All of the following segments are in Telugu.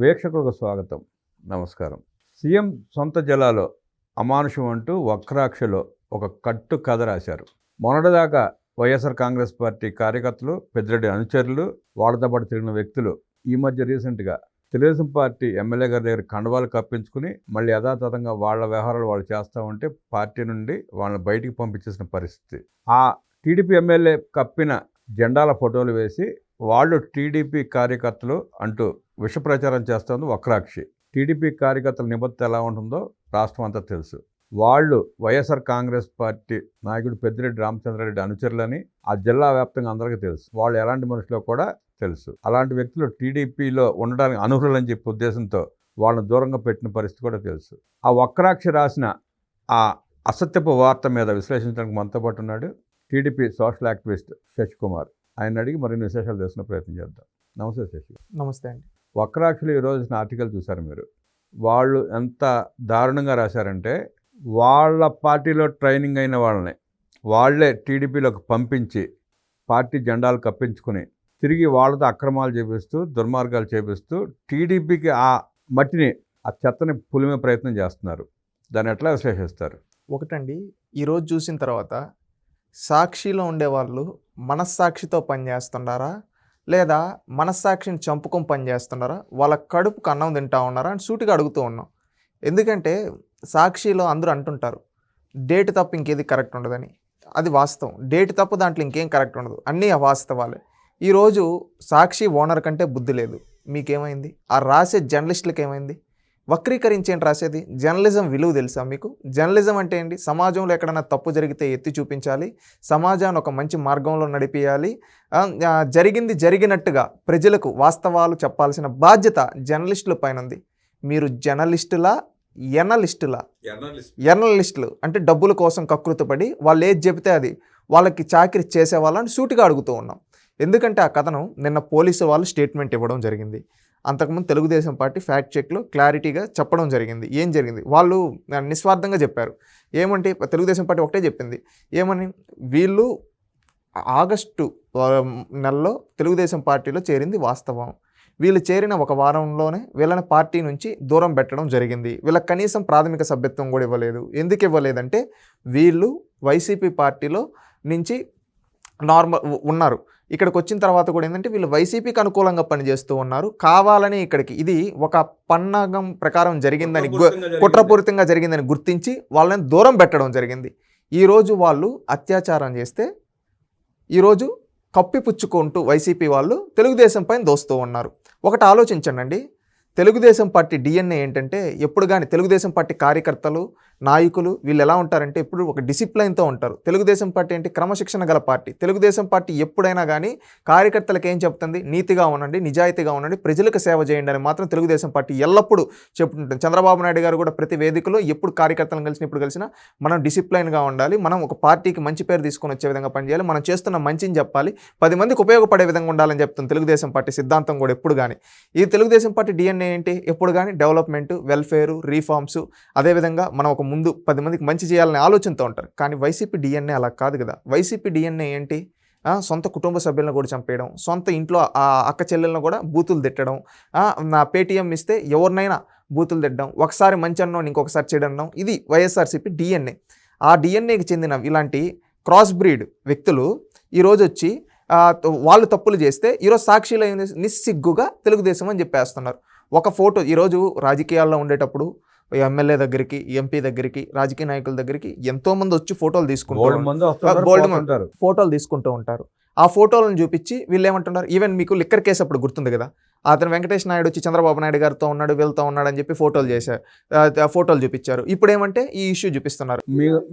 వీక్షకులకు స్వాగతం. నమస్కారం. సీఎం సొంత జిల్లాలో అమానుషం అంటూ వక్రాక్షలో ఒక కట్టు కథ రాశారు. మొన్నటిదాకా వైఎస్ఆర్ కాంగ్రెస్ పార్టీ కార్యకర్తలు పెద్దిరెడ్డి అనుచరులు వాళ్ళతో పాటు తిరిగిన వ్యక్తులు ఈ మధ్య రీసెంట్గా తెలుగుదేశం పార్టీ ఎమ్మెల్యే గారి దగ్గర కండవాలు కప్పించుకుని మళ్ళీ యథాతథంగా వాళ్ళ వ్యవహారాలు వాళ్ళు చేస్తూ ఉంటే పార్టీ నుండి వాళ్ళని బయటికి పంపించేసిన పరిస్థితి. ఆ టీడీపీ ఎమ్మెల్యే కప్పిన జెండాల ఫోటోలు వేసి వాళ్ళు టీడీపీ కార్యకర్తలు అంటూ విష ప్రచారం చేస్తోంది వక్రాక్షి. టీడీపీ కార్యకర్తల నిబద్ధత ఎలా ఉంటుందో రాష్ట్రం అంతా తెలుసు. వాళ్ళు వైఎస్ఆర్ కాంగ్రెస్ పార్టీ నాయకుడు పెద్దిరెడ్డి రామచంద్రారెడ్డి అనుచరులని ఆ జిల్లా వ్యాప్తంగా అందరికీ తెలుసు. వాళ్ళు ఎలాంటి మనుషులో కూడా తెలుసు. అలాంటి వ్యక్తులు టీడీపీలో ఉండడానికి అనర్హులని చెప్పే ఉద్దేశంతో వాళ్ళని దూరంగా పెట్టిన పరిస్థితి కూడా తెలుసు. ఆ వక్రాక్షి రాసిన ఆ అసత్యపు వార్త మీద విశ్లేషించడానికి మనతో పాటు ఉన్నాడు టీడీపీ సోషల్ యాక్టివిస్ట్ శశికుమార్. ఆయన అడిగి మరిన్ని విశేషాలు తెలుసుకునే ప్రయత్నం చేద్దాం. నమస్తే శశి. నమస్తే అండి. వక్రాక్షులు ఈ రోజున ఆర్టికల్ చూశారు మీరు. వాళ్ళు ఎంత దారుణంగా రాశారంటే వాళ్ళ పార్టీలో ట్రైనింగ్ అయిన వాళ్ళని వాళ్ళే టీడీపీలోకి పంపించి పార్టీ జెండాలు కప్పించుకుని తిరిగి వాళ్ళతో అక్రమాలు చేపిస్తూ దుర్మార్గాలు చేపిస్తూ టీడీపీకి ఆ మట్టిని ఆ చెత్తని పులిమే ప్రయత్నం చేస్తున్నారు. దాన్ని ఎట్లా విశ్లేషిస్తారు? ఒకటండి ఈరోజు చూసిన తర్వాత సాక్షిలో ఉండేవాళ్ళు మనస్సాక్షితో పనిచేస్తున్నారా? లేదా మనస్సాక్షిని చంపుకొని పనిచేస్తున్నారా వాళ్ళ కడుపుకు అన్నం తింటా ఉన్నారా? అని సూటిగా అడుగుతూ ఉన్నాం. ఎందుకంటే సాక్షిలో అందరూ అంటుంటారు డేట్ తప్ప ఇంకేది కరెక్ట్ ఉండదని. అది వాస్తవం. డేట్ తప్ప దాంట్లో ఇంకేం కరెక్ట్ ఉండదు. అన్నీ అవాస్తవాలే. ఈరోజు సాక్షి ఓనర్ కంటే బుద్ధి లేదు. మీకేమైంది? ఆ రాసే జర్నలిస్టులకు ఏమైంది వక్రీకరించేంటి రాసేది? జర్నలిజం విలువ తెలుసా మీకు? జర్నలిజం అంటే ఏంటి? సమాజంలో ఎక్కడైనా తప్పు జరిగితే ఎత్తి చూపించాలి. సమాజాన్ని ఒక మంచి మార్గంలో ఆ, జరిగింది జరిగినట్టుగా ప్రజలకు వాస్తవాలు చెప్పాల్సిన బాధ్యత జర్నలిస్టుల పైన ఉంది మీరు జర్నలిస్టులా? ఎనలిస్టులా ఎర్నలిస్టులు. అంటే డబ్బుల కోసం కకృతపడి వాళ్ళు ఏది చెబితే అది వాళ్ళకి చాకరీ చేసే వాళ్ళని సూటిగా అడుగుతూ ఉన్నాం. ఎందుకంటే ఆ కథనం నిన్న పోలీసు వాళ్ళు స్టేట్మెంట్ ఇవ్వడం జరిగింది. అంతకుముందు తెలుగుదేశం పార్టీ ఫ్యాక్ట్ చెక్లో క్లారిటీగా చెప్పడం జరిగింది. ఏం జరిగింది? వాళ్ళు నిస్వార్థంగా చెప్పారు. ఏమంటే తెలుగుదేశం పార్టీ ఒకటే చెప్పింది. ఏమని? వీళ్ళు ఆగస్టు నెలలో తెలుగుదేశం పార్టీలో చేరింది వాస్తవం. వీళ్ళు చేరిన ఒక వారంలోనే వీళ్ళని పార్టీ నుంచి దూరం పెట్టడం జరిగింది. వీళ్ళకి కనీసం ప్రాథమిక సభ్యత్వం కూడా ఇవ్వలేదు. ఎందుకు ఇవ్వలేదంటే వీళ్ళు వైసీపీ పార్టీలో నుంచి నార్మల్ ఉన్నారు. ఇక్కడికి వచ్చిన తర్వాత కూడా ఏంటంటే వీళ్ళు వైసీపీకి అనుకూలంగా పనిచేస్తూ ఉన్నారు. కావాలని ఇక్కడికి ఇది ఒక పన్నాగం ప్రకారం జరిగిందని కుట్రపూరితంగా జరిగిందని గుర్తించి వాళ్ళని దూరం పెట్టడం జరిగింది. ఈరోజు వాళ్ళు అత్యాచారం చేస్తే ఈరోజు కప్పిపుచ్చుకుంటూ వైసీపీ వాళ్ళు తెలుగుదేశం పైన దోస్తూ ఉన్నారు. ఒకటి ఆలోచించండి అండి తెలుగుదేశం పార్టీ డిఎన్ఏ ఏంటంటే ఎప్పుడు కానీ తెలుగుదేశం పార్టీ కార్యకర్తలు నాయకులు వీళ్ళు ఎలా ఉంటారంటే ఎప్పుడు ఒక డిసిప్లైన్తో ఉంటారు. తెలుగుదేశం పార్టీ ఏంటి? క్రమశిక్షణ గల పార్టీ. తెలుగుదేశం పార్టీ ఎప్పుడైనా కానీ కార్యకర్తలకు ఏం చెప్తుంది? నీతిగా ఉండండి నిజాయితీగా ఉండండి ప్రజలకు సేవ చేయండి అని మాత్రం తెలుగుదేశం పార్టీ ఎల్లప్పుడూ చెప్తుంటుంది చంద్రబాబు నాయుడు గారు కూడా ప్రతి వేదికలో ఎప్పుడు కార్యకర్తలను కలిసిన ఇప్పుడు కలిసినా మనం డిసిప్లైన్గా ఉండాలి. మనం ఒక పార్టీకి మంచి పేరు తీసుకొని వచ్చే విధంగా పనిచేయాలి. మనం చేస్తున్న మంచిని చెప్పాలి. పది మందికి ఉపయోగపడే విధంగా ఉండాలని చెప్తుంది తెలుగుదేశం పార్టీ సిద్ధాంతం కూడా ఎప్పుడు కానీ ఈ తెలుగుదేశం పార్టీ డిఎన్ఏ ఏంటి? ఎప్పుడు కానీ డెవలప్మెంట్ వెల్ఫేర్ రీఫార్మ్స్ అదేవిధంగా మనం ఒక ముందు పది మందికి మంచి చేయాలనే ఆలోచనతో ఉంటారు. కానీ వైసీపీ డిఎన్ఏ అలా కాదు కదా. వైసీపీ డిఎన్ఏ ఏంటి? సొంత కుటుంబ సభ్యులను కూడా చంపేయడం సొంత ఇంట్లో ఆ అక్క చెల్లెలను కూడా బూతులు తిట్టడం నా పేటీఎం ఇస్తే ఎవరినైనా బూతులు తిట్టడం ఒకసారి మంచి అన్నం ఇంకొకసారి చెడడం ఇది వైఎస్ఆర్సీపీ డిఎన్ఏ. ఆ డిఎన్ఏకి చెందిన ఇలాంటి క్రాస్ బ్రీడ్ వ్యక్తులు ఈరోజు వచ్చి వాళ్ళు తప్పులు చేస్తే ఈరోజు సాక్షిలో ఏం నిస్సిగ్గుగా తెలుగుదేశం అని చెప్పేస్తున్నారు. ఒక ఫోటో ఈరోజు రాజకీయాల్లో ఉండేటప్పుడు ఎమ్మెల్యే దగ్గరికి ఎంపీ దగ్గరికి రాజకీయ నాయకుల దగ్గరికి ఎంతో మంది వచ్చి ఫోటోలు తీసుకుంటూ గోల్డ్ మంది వస్తుంటారు, గోల్డ్ మంది. పోతుంటారు. ఫోటోలు తీసుకుంటూ ఉంటారు ఆ ఫోటోలను చూపించి వీళ్ళు ఏమంటున్నారు ఈవెన్ మీకు లిక్కర్ కేసు అప్పుడు గుర్తుంది కదా? అతను వెంకటేష్ నాయుడు వచ్చి చంద్రబాబు నాయుడు గారితో ఉన్నాడు వీళ్ళతో ఉన్నాడు అని చెప్పి ఫోటోలు చేశారు. ఫోటోలు చూపించారు. ఇప్పుడు ఏమంటే ఈ ఇష్యూ చూపిస్తున్నారు.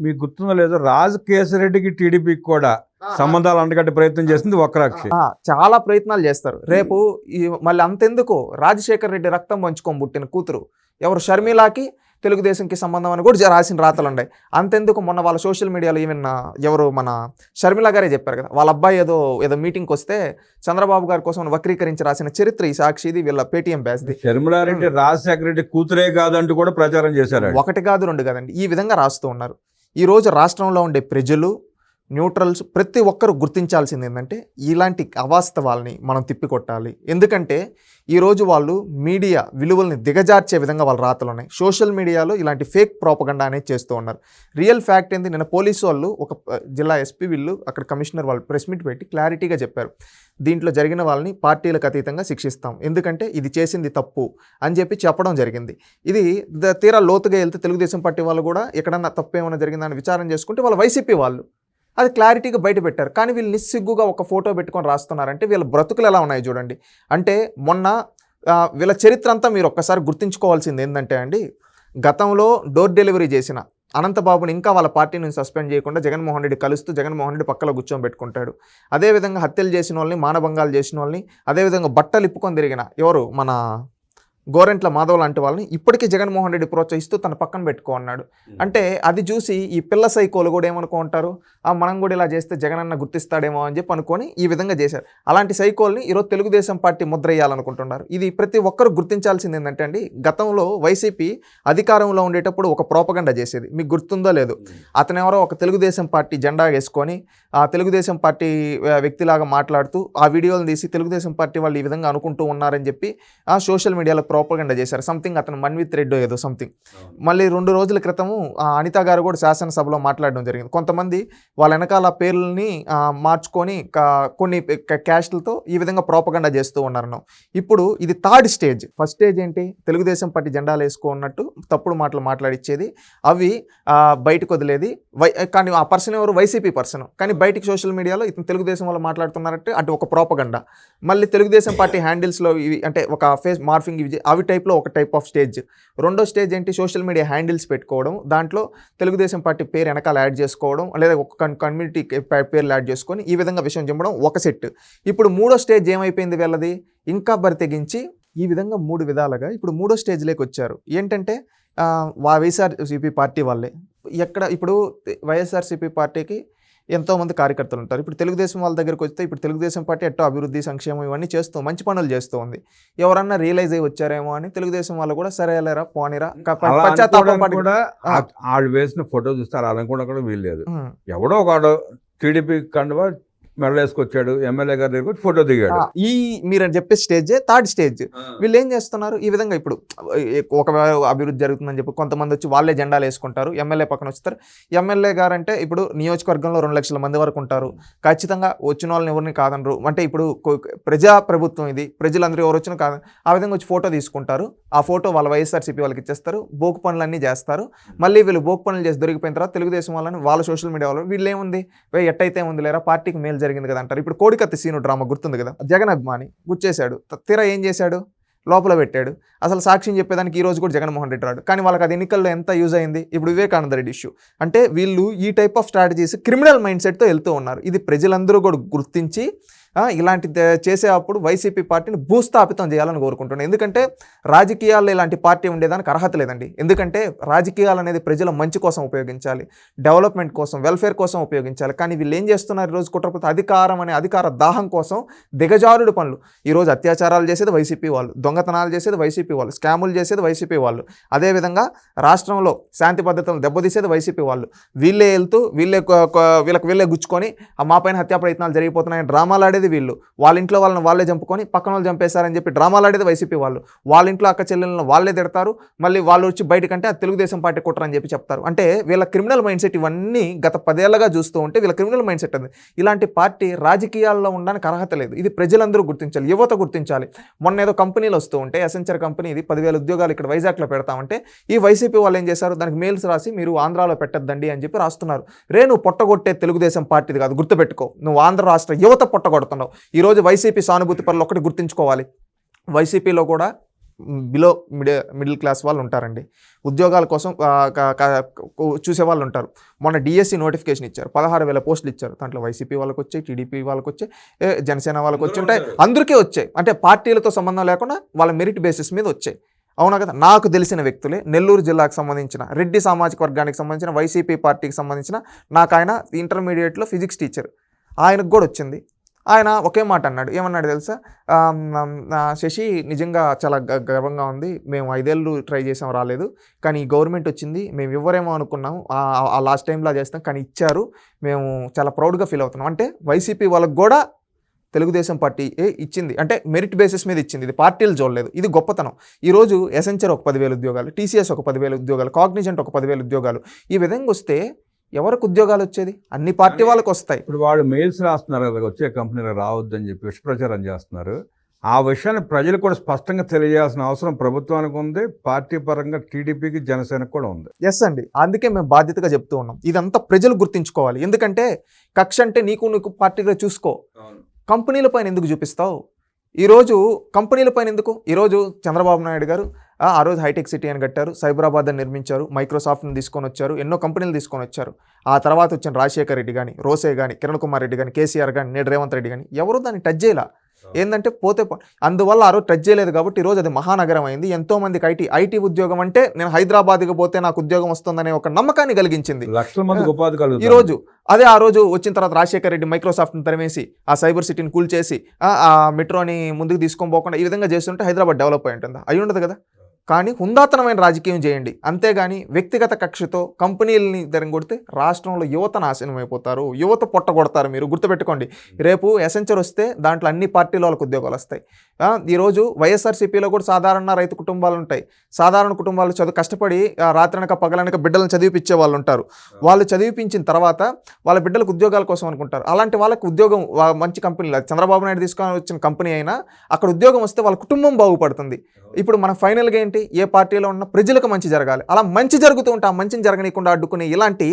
మీకు గుర్తుందో లేదో రాజు కేసరెడ్డికి టీడీపీకి కూడా సంబంధాలు అంటగట్టే ప్రయత్నం చేసింది వక్రాక్షి. ఆ, చాలా ప్రయత్నాలు చేస్తారు. రేపు ఈ మళ్ళీ అంతెందుకు? రాజశేఖర్ రెడ్డి రక్తం పంచుకొని పుట్టిన కూతురు. ఎవరు? షర్మిలాకి తెలుగుదేశంకి సంబంధం అని కూడా రాసిన రాతలు ఉన్నాయి అంతెందుకు మొన్న వాళ్ళ సోషల్ మీడియాలో ఈవెన్ ఎవరు మన షర్మిల గారే చెప్పారు కదా వాళ్ళ అబ్బాయి ఏదో ఏదో మీటింగ్కి వస్తే చంద్రబాబు గారి కోసం వక్రీకరించి రాసిన చరిత్ర ఈ సాక్షిది వీళ్ళ పేటీఎం బ్యాచ్ది. షర్మిలారెడ్డి రాజశేఖర రెడ్డి కూతురే కాదంటూ కూడా ప్రచారం చేశారు. ఒకటి కాదు రెండు కాదండి. ఈ విధంగా రాస్తూ ఉన్నారు. ఈరోజు రాష్ట్రంలో ఉండే ప్రజలు న్యూట్రల్స్ ప్రతి ఒక్కరు గుర్తించాల్సింది ఏంటంటే ఇలాంటి అవాస్తవాల్ని మనం తిప్పికొట్టాలి. ఎందుకంటే ఈరోజు వాళ్ళు మీడియా విలువల్ని దిగజార్చే విధంగా వాళ్ళ రాతలు ఉన్నాయి. సోషల్ మీడియాలో ఇలాంటి ఫేక్ ప్రోపగండా అనేది చేస్తూ ఉన్నారు. రియల్ ఫ్యాక్ట్ ఏంది? నిన్న పోలీసు వాళ్ళు ఒక జిల్లా ఎస్పీ వీళ్ళు అక్కడ కమిషనర్ వాళ్ళు ప్రెస్ మీట్ పెట్టి క్లారిటీగా చెప్పారు. దీంట్లో జరిగిన వాళ్ళని పార్టీలకు అతీతంగా శిక్షిస్తాం. ఎందుకంటే ఇది చేసింది తప్పు అని చెప్పి చెప్పడం జరిగింది. ఇది ద- తీరా లోతుగా వెళ్తే తెలుగుదేశం పార్టీ వాళ్ళు కూడా ఎక్కడన్నా తప్పు ఏమైనా జరిగిందని విచారం చేసుకుంటే వాళ్ళ వైసీపీ వాళ్ళు అది క్లారిటీగా బయట పెట్టారు. కానీ వీళ్ళు నిస్సిగ్గుగా ఒక ఫోటో పెట్టుకొని రాస్తున్నారంటే వీళ్ళ బ్రతుకులు ఎలా ఉన్నాయి చూడండి. అంటే మొన్న వీళ్ళ చరిత్ర అంతా మీరు ఒక్కసారి గుర్తుంచుకోవాల్సింది ఏంటంటే అండి గతంలో డోర్ డెలివరీ చేసిన అనంతబాబుని ఇంకా వాళ్ళ పార్టీ నుంచి సస్పెండ్ చేయకుండా జగన్మోహన్ రెడ్డి కలుస్తూ జగన్మోహన్ రెడ్డి పక్కలో కూర్చోబెట్టుకుంటాడు అదేవిధంగా హత్యలు చేసిన వాళ్ళని మానభంగాలు చేసిన వాళ్ళని అదేవిధంగా బట్టలు ఇప్పుకొని తిరిగిన ఎవరు? మన గోరెంట్ల మాధవ్ లాంటి వాళ్ళని ఇప్పటికీ జగన్మోహన్ రెడ్డి ప్రోత్సహిస్తూ తన పక్కన పెట్టుకో అన్నాడు. అంటే అది చూసి ఈ పిల్ల సైకోలు కూడా ఏమనుకో ఉంటారు? ఆ మనం కూడా ఇలా చేస్తే జగన్ అన్న గుర్తిస్తాడేమో అని చెప్పి అనుకొని ఈ విధంగా చేశారు. అలాంటి సైకోల్ని ఈరోజు తెలుగుదేశం పార్టీ ముద్ర వేయాలనుకుంటున్నారు. ఇది ప్రతి ఒక్కరు గుర్తించాల్సింది ఏంటంటే అండి గతంలో వైసీపీ అధికారంలో ఉండేటప్పుడు ఒక ప్రోపగండ చేసేది. మీకు గుర్తుందో లేదు. అతను ఎవరో ఒక తెలుగుదేశం పార్టీ జెండా వేసుకొని ఆ తెలుగుదేశం పార్టీ వ్యక్తిలాగా మాట్లాడుతూ ఆ వీడియోలు తీసి తెలుగుదేశం పార్టీ వాళ్ళు ఈ విధంగా అనుకుంటూ ఉన్నారని చెప్పి ఆ సోషల్ మీడియాలో ప్రోపగండ చేశారు. సంథింగ్ అతను మన్విత్ రెడ్డి ఏదో సంథింగ్ మళ్ళీ రెండు రోజుల క్రితము ఆ, అనిత గారు కూడా శాసనసభలో మాట్లాడడం జరిగింది. కొంతమంది వాళ్ళ వెనకాల పేర్లని మార్చుకొని కొన్ని క్యాస్ట్లతో ఈ విధంగా ప్రోపగండ చేస్తూ ఉన్నారు ఇప్పుడు ఇది థర్డ్ స్టేజ్ ఫస్ట్ స్టేజ్ ఏంటి? తెలుగుదేశం పార్టీ జెండాలు వేసుకున్నట్టు తప్పుడు మాటలు మాట్లాడిచ్చేది. అవి బయటకు వదిలేది. వై కానీ ఆ పర్సన్ ఎవరు? YCP person. కానీ బయటికి సోషల్ మీడియాలో ఇతను తెలుగుదేశం వాళ్ళు మాట్లాడుతున్నారంటే అటు ఒక ప్రోపగండ మళ్ళీ తెలుగుదేశం పార్టీ హ్యాండిల్స్లో ఇవి అంటే ఒక ఫేస్ మార్ఫింగ్ ఇవి అవి టైప్లో ఒక టైప్ ఆఫ్ స్టేజ్. రెండో స్టేజ్ ఏంటి? సోషల్ మీడియా హ్యాండిల్స్ పెట్టుకోవడం. దాంట్లో తెలుగుదేశం పార్టీ పేరు వెనకాల యాడ్ చేసుకోవడం లేదా ఒక కమ్యూనిటీ పేర్లు యాడ్ చేసుకొని ఈ విధంగా విషయం చెప్పడం ఒక సెట్. ఇప్పుడు మూడో స్టేజ్ ఏమైపోయింది వీళ్ళది? ఇంకా బరితెగించి ఈ విధంగా మూడు విధాలుగా ఇప్పుడు మూడో స్టేజ్లోకి వచ్చారు. ఏంటంటే వైఎస్ఆర్సీపీ పార్టీ వాళ్ళే. ఎక్కడ ఇప్పుడు వైఎస్ఆర్సీపీ పార్టీకి ఎంతోమంది కార్యకర్తలు ఉంటారు. ఇప్పుడు తెలుగుదేశం వాళ్ళ దగ్గరికి వస్తే ఇప్పుడు తెలుగుదేశం పార్టీ ఎట్టో అభివృద్ధి సంక్షేమం ఇవన్నీ చేస్తూ మంచి పనులు చేస్తూ ఉంది ఎవరన్నా రియలైజ్ అయ్యి వచ్చారేమో అని తెలుగుదేశం వాళ్ళు కూడా సరేలేరా పోనీరా కూడా వాళ్ళు వేసిన ఫోటో చూస్తే అలా అనుకోవడం కూడా వీల్లేదు. ఎవడో ఒకడు టీడీపీ కండువా మెడలేసుకొచ్చాడు ఎమ్మెల్యే గారి దగ్గర ఫోటో దిగాడు. ఈ మీరు చెప్పే స్టేజ్ థర్డ్ స్టేజ్. వీళ్ళు ఏం చేస్తున్నారు ఈ విధంగా ఇప్పుడు ఒక అభివృద్ధి జరుగుతుందని చెప్పి కొంతమంది వచ్చి వాళ్ళే జెండాలు వేసుకుంటారు ఎమ్మెల్యే పక్కన వస్తారు. ఎమ్మెల్యే గారు అంటే ఇప్పుడు నియోజకవర్గంలో రెండు లక్షల మంది వరకు ఉంటారు. ఖచ్చితంగా వచ్చిన వాళ్ళని ఎవరిని కాదనరు. అంటే ఇప్పుడు ప్రజా ప్రభుత్వం ఇది ప్రజలందరూ ఎవరు వచ్చినా కాదు ఆ విధంగా వచ్చి ఫోటో తీసుకుంటారు. ఆ ఫోటో వాళ్ళ వైఎస్ఆర్సీపీ వాళ్ళకి ఇచ్చేస్తారు బోకు పనులన్నీ చేస్తారు. మళ్ళీ వీళ్ళు బోకు పనులు చేసి దొరికిపోయిన తర్వాత తెలుగుదేశం వాళ్ళని వాళ్ళ సోషల్ మీడియా వాళ్ళు వీళ్ళు ఏముంది "వే, ఎట్టయితే ఉంది లేరా పార్టీకి మేలు జరిగింది కదా అంటారు. ఇప్పుడు కోడికత్తి సీను డ్రామా గుర్తుంది కదా? జగన్ అభిమాని గుర్చేశాడు తీరా ఏం చేశాడు? లోపల పెట్టాడు. అసలు సాక్ష్యం చెప్పేదానికి ఈ రోజు కూడా జగన్మోహన్ రెడ్డి రాడు. కానీ వాళ్ళకి అది ఎన్నికల్లో ఎంత యూజ్ అయింది? ఇప్పుడు వివేకానంద రెడ్డి ఇష్యూ అంటే వీళ్ళు ఈ type of strategies criminal mind సెట్తో వెళ్తూ ఉన్నారు. ఇది ప్రజలందరూ కూడా గుర్తించి ఇలాంటి చేసేటప్పుడు చేసే అప్పుడు వైసీపీ పార్టీని భూస్థాపితం చేయాలని కోరుకుంటున్నాను. ఎందుకంటే రాజకీయాల్లో ఇలాంటి పార్టీ ఉండేదానికి అర్హత లేదండి. ఎందుకంటే రాజకీయాలు అనేది ప్రజల మంచి కోసం ఉపయోగించాలి డెవలప్మెంట్ కోసం వెల్ఫేర్ కోసం ఉపయోగించాలి. కానీ వీళ్ళు ఏం చేస్తున్నారు ఈరోజు కుట్రపతి అధికారం అనే అధికార దాహం కోసం దిగజారుడు పనులు. ఈరోజు అత్యాచారాలు చేసేది వైసీపీ వాళ్ళు దొంగతనాలు చేసేది వైసీపీ వాళ్ళు స్కాములు చేసేది వైసీపీ వాళ్ళు. అదేవిధంగా రాష్ట్రంలో శాంతి భద్రతలను దెబ్బతీసేది వైసీపీ వాళ్ళు. వీళ్ళే వెళ్తూ వీళ్ళే వీళ్ళకి వీళ్ళే గుచ్చుకొని మా పైన హత్యా ప్రయత్నాలు జరిగిపోతున్నాయని డ్రామాలు ఆడేది వీళ్ళు వాళ్ళ. ఇంట్లో వాళ్ళని వాళ్ళే చంపుకొని పక్కన వాళ్ళు చంపేశారని చెప్పి డ్రామాలు ఆడేది వైసీపీ వాళ్ళు. వాళ్ళ ఇంట్లో అక్క చెల్లెలను వాళ్ళే తిడతారు. మళ్ళీ వాళ్ళు వచ్చి బయటకంటే ఆ తెలుగుదేశం పార్టీ కుట్రని చెప్పి చెప్తారు. అంటే వీళ్ళ క్రిమినల్ మైండ్ సెట్ ఇవన్నీ గత పదేళ్ళుగా చూస్తూ ఉంటే వీళ్ళ క్రిమినల్ మైండ్ సెట్ అది. ఇలాంటి పార్టీ రాజకీయాల్లో ఉండడానికి అర్హత లేదు. ఇది ప్రజలందరూ గుర్తించాలి యువత గుర్తించాలి. మొన్న ఏదో కంపెనీలు వస్తూ ఉంటే ఎసెంచర్ కంపెనీ ఇది పదివేల ఉద్యోగాలు ఇక్కడ వైజాగ్లో పెడతామంటే ఈ వైసీపీ వాళ్ళు ఏం చేశారు? దానికి మెయిల్స్ రాసి మీరు ఆంధ్రాలో పెట్టద్దండి అని చెప్పి రాస్తున్నారు. రే నువ్వు పొట్టగొట్టే తెలుగుదేశం పార్టీది కాదు గుర్తుపెట్టుకో. నువ్వు ఆంధ్ర రాష్ట్ర యువత పొట్టగొడుతున్నావు. ఈరోజు వైసీపీ సానుభూతి పనులు ఒకటి గుర్తుంచుకోవాలి. వైసీపీలో కూడా బిలో మిడి మిడిల్ క్లాస్ వాళ్ళు ఉంటారండి. ఉద్యోగాల కోసం చూసే వాళ్ళు ఉంటారు. మొన్న డిఎస్సి నోటిఫికేషన్ ఇచ్చారు. పదహారు వేల పోస్టులు ఇచ్చారు. దాంట్లో వైసీపీ వాళ్ళకి వచ్చాయి టీడీపీ వాళ్ళకి వచ్చాయి ఏ, జనసేన వాళ్ళకి వచ్చి ఉంటాయి. అందరికీ వచ్చాయి. అంటే పార్టీలతో సంబంధం లేకుండా వాళ్ళ మెరిట్ బేసిస్ మీద వచ్చాయి. అవునా కదా? నాకు తెలిసిన వ్యక్తులే నెల్లూరు జిల్లాకు సంబంధించిన రెడ్డి సామాజిక వర్గానికి సంబంధించిన వైసీపీ పార్టీకి సంబంధించిన నాకు ఆయన ఇంటర్మీడియట్లో ఫిజిక్స్ టీచర్. ఆయనకు కూడా వచ్చింది. ఆయన ఒకే మాట అన్నాడు. ఏమన్నాడు తెలుసా? శశి నిజంగా చాలా గ- గర్వంగా ఉంది. మేము ఐదేళ్ళు ట్రై చేసాం రాలేదు. కానీ గవర్నమెంట్ వచ్చింది. మేము ఇవ్వరేమో అనుకున్నాం ఆ- లాస్ట్ టైంలో చేస్తాం. కానీ ఇచ్చారు. మేము చాలా ప్రౌడ్గా ఫీల్ అవుతున్నాం. అంటే వైసీపీ వాళ్ళకు కూడా తెలుగుదేశం పార్టీ ఏ ఇచ్చింది. అంటే మెరిట్ బేసిస్ మీద ఇచ్చింది. ఇది పార్టీలు చూడలేదు. ఇది గొప్పతనం. ఈరోజు ఎసెన్చర్ ఒక పదివేల ఉద్యోగాలు టీసీఎస్ ఒక పదివేల ఉద్యోగాలు కాగ్నిజెంట్ ఒక పదివేల ఉద్యోగాలు. ఈ విధంగా వస్తే ఎవరికి ఉద్యోగాలు వచ్చేది? అన్ని పార్టీ వాళ్ళకి వస్తాయి. ఇప్పుడు వాళ్ళు మెయిల్స్ రాస్తున్నారు కదా వచ్చే కంపెనీలు రావద్దని చెప్పి విషప్రచారం చేస్తున్నారు. ఆ విషయాన్ని ప్రజలు కూడా స్పష్టంగా తెలియజేయాల్సిన అవసరం ప్రభుత్వానికి ఉంది పార్టీ పరంగా టీడీపీకి జనసేనకు కూడా ఉంది. ఎస్ అండి. అందుకే మేము బాధ్యతగా చెప్తూ ఉన్నాం. ఇదంతా ప్రజలు గుర్తించుకోవాలి. ఎందుకంటే కక్ష అంటే నీకు నీకు పార్టీగా చూసుకో. కంపెనీల పైన ఎందుకు చూపిస్తావు? ఈరోజు కంపెనీల పైన ఎందుకు? ఈరోజు చంద్రబాబు నాయుడు గారు ఆ రోజు హైటెక్ సిటీ అని కట్టారు సైబరాబాద్ అని నిర్మించారు మైక్రోసాఫ్ట్ని తీసుకొని వచ్చారు ఎన్నో కంపెనీలు తీసుకొని వచ్చారు ఆ తర్వాత వచ్చిన రాజశేఖర్ రెడ్డి కానీ రోసే కానీ కిరణ్ కుమార్ రెడ్డి కానీ కేసీఆర్ కానీ నేడు రేవంత్ రెడ్డి కానీ ఎవరు దాన్ని టచ్ చేయలా? ఏంటంటే పోతే అందువల్ల ఆ రోజు టచ్ చేయలేదు కాబట్టి ఈరోజు అది మహానగరం అయింది. ఎంతో మందికి ఐటీ ఐటీ ఉద్యోగం అంటే నేను హైదరాబాద్కి పోతే నాకు ఉద్యోగం వస్తుందనే ఒక నమ్మకాన్ని కలిగించింది. లక్షల మందికి ఉపాధి ఈ రోజు అదే ఆ రోజు వచ్చిన తర్వాత రాజశేఖర్ రెడ్డి మైక్రోసాఫ్ట్ని తరిమేసి ఆ సైబర్ సిటీని కూల్చేసి ఆ మెట్రోని ముందుకు తీసుకొని పోకుండా ఈ విధంగా చేస్తుంటే హైదరాబాద్ డెవలప్ అయి ఉంటుందా? అయి ఉండదు కదా? కానీ హుందాతనమైన రాజకీయం చేయండి. అంతేగాని వ్యక్తిగత కక్షతో కంపెనీలని కొడితే రాష్ట్రంలో యువత నాశనం అయిపోతారు యువత పొట్టగొడతారు మీరు గుర్తుపెట్టుకోండి. రేపు ఎసెంచర్ వస్తే దాంట్లో అన్ని పార్టీల వాళ్ళకి ఉద్యోగాలు వస్తాయి. ఈరోజు వైఎస్ఆర్సీపీలో కూడా సాధారణ రైతు కుటుంబాలు ఉంటాయి. సాధారణ కుటుంబాలు చదువు కష్టపడి రాత్రనక పగలనక బిడ్డలను చదివిపించే వాళ్ళు ఉంటారు. వాళ్ళు చదివిపించిన తర్వాత వాళ్ళ బిడ్డలకు ఉద్యోగాల కోసం అనుకుంటారు. అలాంటి వాళ్ళకి ఉద్యోగం మంచి కంపెనీలు చంద్రబాబు నాయుడు తీసుకొని వచ్చిన కంపెనీ అయినా అక్కడ ఉద్యోగం వస్తే వాళ్ళ కుటుంబం బాగుపడుతుంది. ఇప్పుడు మన ఫైనల్గా ఏంటి? ఏ పార్టీలో ఉన్న ప్రజలకు మంచి జరగాలి. అలా మంచి జరుగుతూ ఉంటే ఆ మంచిని జరగనీయకుండా అడ్డుకునే ఇలాంటి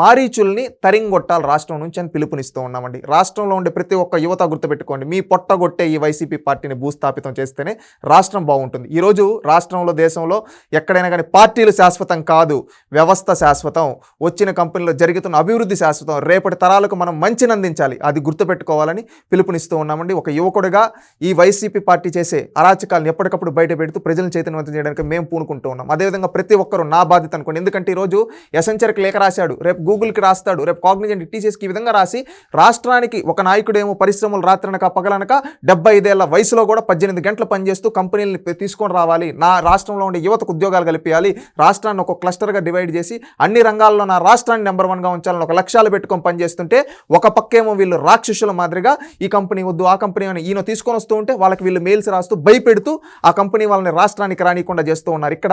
మారీచుల్ని తరింగొట్టాలి రాష్ట్రం నుంచి అని పిలుపునిస్తూ ఉన్నామండి. రాష్ట్రంలో ఉండే ప్రతి ఒక్క యువత గుర్తుపెట్టుకోండి. మీ పొట్టగొట్టే ఈ వైసీపీ పార్టీని భూస్థాపితం చేస్తేనే రాష్ట్రం బాగుంటుంది. ఈరోజు రాష్ట్రంలో దేశంలో ఎక్కడైనా కానీ పార్టీలు శాశ్వతం కాదు. వ్యవస్థ శాశ్వతం. వచ్చిన కంపెనీలో జరుగుతున్న అభివృద్ధి శాశ్వతం. రేపటి తరాలకు మనం మంచిని అందించాలి అది గుర్తుపెట్టుకోవాలని పిలుపునిస్తూ ఉన్నామండి. ఒక యువకుడిగా ఈ వైసీపీ పార్టీ చేసే అరాచకాలను ఎప్పటికప్పుడు బయట పెడుతూ ప్రజలను చైతన్యవంతం చేయడానికి మేము పూనుకుంటూ ఉన్నాం. అదేవిధంగా ప్రతి ఒక్కరూ నా బాధ్యత అనుకోండి. ఎందుకంటే ఈరోజు ఎసెంచర్కి లేఖ రాశాడు. రేపు గూగుల్కి రాస్తాడు. రేపు కాగ్నిజెంట్ టీసీఎస్కి ఈ విధంగా రాసి రాష్ట్రానికి ఒక నాయకుడేమో పరిశ్రమలు రాత్రనక పగలనక డెబ్బై ఐదేళ్ళ వయసులో కూడా పద్దెనిమిది గంటలు పనిచేస్తూ కంపెనీలను తీసుకొని రావాలి. నా రాష్ట్రంలో ఉండే యువతకు ఉద్యోగాలు కల్పించాలి రాష్ట్రాన్ని ఒక క్లస్టర్గా డివైడ్ చేసి అన్ని రంగాల్లో నా రాష్ట్రాన్ని నెంబర్ వన్గా ఉంచాలని ఒక లక్ష్యాలు పెట్టుకొని పనిచేస్తుంటే ఒక పక్కేమో వీళ్ళు రాక్షసుల మాదిరిగా ఈ కంపెనీ వద్దు ఆ కంపెనీ అని ఈయన తీసుకొని వస్తూ ఉంటే వాళ్ళకి వీళ్ళు మెయిల్స్ రాస్తూ భయపెడుతూ ఆ కంపెనీ వాళ్ళని రాష్ట్రానికి రానియకుండా చేస్తూ ఉన్నారు. ఇక్కడ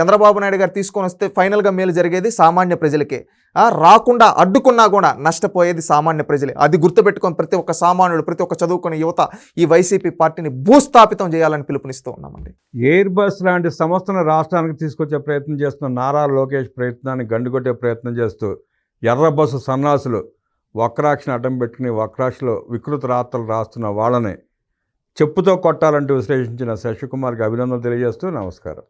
చంద్రబాబు నాయుడు గారు తీసుకొని వస్తే ఫైనల్గా మేలు జరిగేది సామాన్య ప్రజలకే. రాకుండా అడ్డుకున్నా కూడా నష్టపోయేది సామాన్య ప్రజలే. అది గుర్తుపెట్టుకొని ప్రతి ఒక్క సామాన్యుడు ప్రతి ఒక్క చదువుకునే యువత ఈ వైసీపీ పార్టీ పార్టీని భూస్థాపితం చేయాలని పిలుపునిస్తూ ఉన్నామండి. ఎయిర్ బస్ లాంటి సంస్థను రాష్ట్రానికి తీసుకొచ్చే ప్రయత్నం చేస్తున్న నారా లోకేష్ ప్రయత్నాన్ని గండుకొట్టే ప్రయత్నం చేస్తూ ఎర్ర బస్సు సన్నాసులు వక్రాక్షని అడ్డం పెట్టుకుని వక్రాక్షలో వికృత రాత్రలు రాస్తున్న వాళ్ళని చెప్పుతో కొట్టాలంటూ విశ్లేషించిన శశికుమార్కి అభినందనలు తెలియజేస్తూ నమస్కారం.